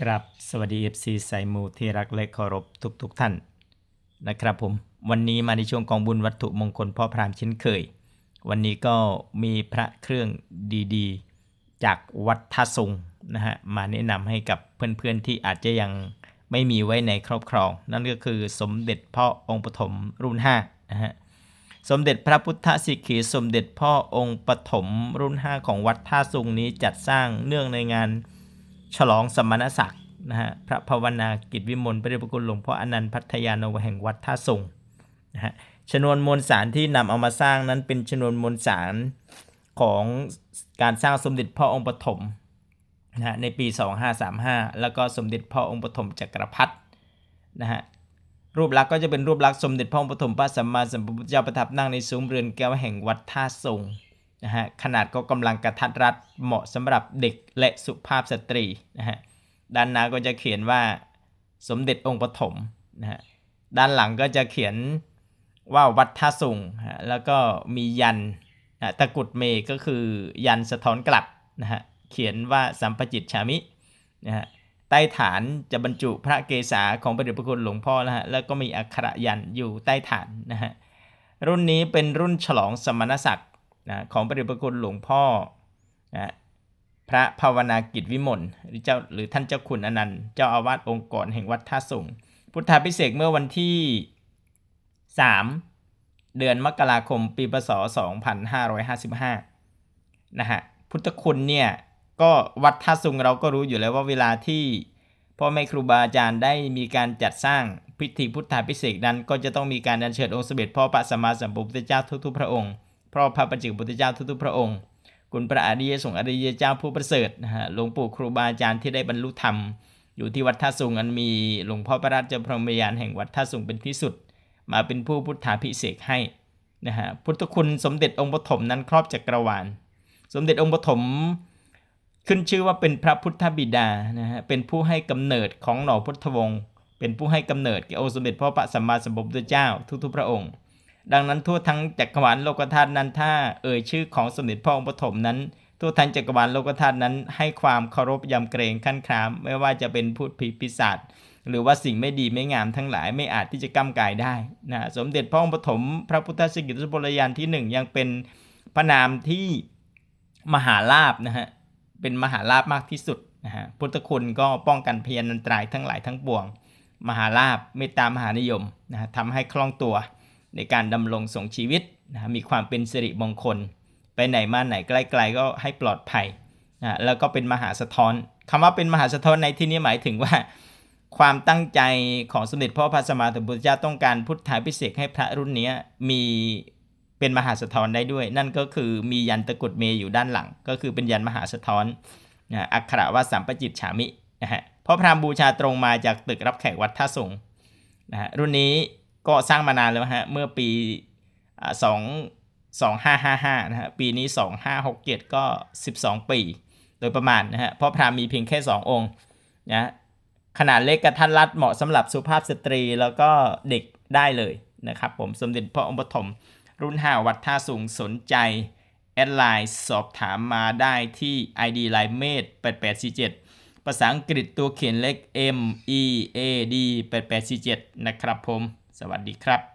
ครับสวัสดี FC สายมูที่รักและเคารพทุกๆทท่านนะครับผมวันนี้มาในช่วงกองบุญวัตถุมงคลพ่อพรามเช่นเคย วันนี้ก็มีพระเครื่องดีๆ จากวัดท่าสุงนะฮะมาแนะนำให้กับเพื่อนๆที่อาจจะยังไม่มีไว้ในครอบครอง นั่นก็คือสมเด็จพ่อองค์ปฐมรุ่น5นะฮะสมเด็จพระพุทธสิกขีสมเด็จพ่อองค์ปฐมรุ่น 5 ของวัดท่าสุงนี้จัดสร้างเนื่องในงาน ฉลองสมณศักดิ์นะฮะพระภาวนากิจวิมลพระเดชพระคุณหลวงพ่ออนันต์พัทยาโนแห่งวัดท่าสุงนะฮะชนวนมวลสารที่นำเอามาสร้างนั้นเป็นชนวนมวลสารของการสร้างสมเด็จพ่อองค์ปฐมนะฮะในปี 2535 แล้วก็สมเด็จพ่อองค์ปฐมจักรพรรดินะฮะรูปลักษณ์ก็จะเป็นรูปลักษณ์สมเด็จพ่อองค์ปฐมพระสัมมาสัมพุทธเจ้าประทับนั่งในซุ้มเรือนแก้วแห่งวัดท่าสุง นะฮะขนาดก็กำลังกระทัดรัดเหมาะสำหรับเด็กและสุภาพสตรีนะฮะด้านหน้าก็จะเขียนว่าสมเด็จองค์ปฐมนะฮะด้านหลังก็จะเขียนว่าวัดท่าสุงฮะแล้วก็มียันนะตะกุดเมก็คือยันสะท้อนกลับนะฮะเขียนว่าสัมปจิตฉามินะฮะใต้ฐานจะบรรจุพระเกศาของพระเดชพระคุณหลวงพ่อนะฮะแล้วก็มีอักขระยันอยู่ใต้ฐานนะฮะรุ่นนี้เป็นรุ่นฉลองสมณศักดิ์ นะของพระเดชพระคุณหลวงพ่อนะพระภาวนากิจวิมลหรือเจ้าหรือท่านเจ้าคุณอนันต์เจ้าอาวาสองค์กรแห่งวัดท่าสุงพุทธาพิเศษเมื่อวันที่ 3 เดือนมกราคมปีพศ 2555 นะฮะพุทธคุณเนี่ยก็วัดท่าสุงเราก็รู้อยู่แล้วว่าเวลาที่พ่อแม่ครูบาอาจารย์ได้มีการจัดสร้างพิธีพุทธาพิเศษนั้น ก็จะต้องมีการอัญเชิญองค์สมเด็จพ่อพระสัมมาสัมพุทธเจ้าทุกๆพระองค์ เพราะพระปัจเจกพุทธเจ้าทุกๆพระองค์ คุณพระอริยสงฆ์อริยเจ้าผู้ประเสริฐนะฮะหลวงปู่ครูบาอาจารย์ที่ได้บรรลุธรรม อยู่ที่วัดท่าสุงอันมีหลวงพ่อพระราชพรหมยานแห่งวัดท่าสุงเป็นที่สุด มาเป็นผู้พุทธาพิเศษกให้นะฮะพุทธคุณสมเด็จองค์ปฐมนั้นครอบจักรวาล สมเด็จองค์ปฐมขึ้นชื่อว่าเป็นพระพุทธบิดานะฮะเป็นผู้ให้กำเนิดของหน่อพุทธวงศ์เป็นผู้ให้กำเนิดแก่องค์สมเด็จพระพระสัมมาสัมพุทธเจ้าทุกๆพระองค์ ดังนั้นทั่วทั้งจักรวาลโลกธาตุนั้นถ้า เอ่ยชื่อของสมเด็จพ่อองค์ปฐมนั้น ทั่วทั้งจักรวาลโลกธาตุนั้นให้ความเคารพยำเกรงขั้นครามไม่ว่าจะเป็นพูดผีปีศาจหรือว่าสิ่งไม่ดีไม่งามทั้งหลายไม่อาจที่จะก้ากายได้นะสมเด็จพ่อองค์ปฐมพระพุทธสกิจสุบรยานที่หนึ่งยังเป็นพระนามที่มหาลาบนะฮะเป็นมหาลาบมากที่สุดนะฮะพุทธคุณก็ป้องกันพยานันตรายทั้งหลายทั้งปวง มหาลาบเมตตามหานิยมนะฮะทำให้คล่องตัว ในการดำรงส่งชีวิตนะมีความเป็นสิริมงคล ไปไหนมาไหนใกล้ๆก็ให้ปลอดภัยนะแล้วก็เป็นมหาสะท้อนคำว่าเป็นมหาสะท้อนในที่นี้หมายถึงว่า ความตั้งใจของสมเด็จพ่อพระสัมมาสัมพุทธเจ้าต้องการพุทธาพิเศษให้พระรุ่นนี้มีเป็นมหาสะท้อนได้ด้วย นั่นก็คือมียันตะกรุดเมย์อยู่ด้านหลัง ก็คือเป็นยันมหาสะท้อนนะอักขระว่าสัมปจิตฉามินะฮะเพราะพราหมณ์บูชาตรงมาจากตึกรับแขกวัดท่าสงนะฮะรุ่นนี้ ก็สร้างมานานแล้วฮะ เมื่อปีสองสองห้าห้าห้านะฮะ ปีนี้สองห้าหกเจ็ดก็สิบสองปี โดยประมาณนะฮะ เพราะพราหมณ์มีเพียงแค่สององค์นะขนาดเล็กกระทัดรัดเหมาะสำหรับสุภาพสตรีแล้วก็เด็กได้เลยนะครับผมสมเด็จพระองค์ปฐมรุ่น 5 วัดท่าสูงสนใจ แอดไลน์สอบถามมาได้ที่ ID ไลน์เมด8847 ภาษาอังกฤษตัวเขียนเล็ก M E A D 8847 นะครับผม สวัสดีครับ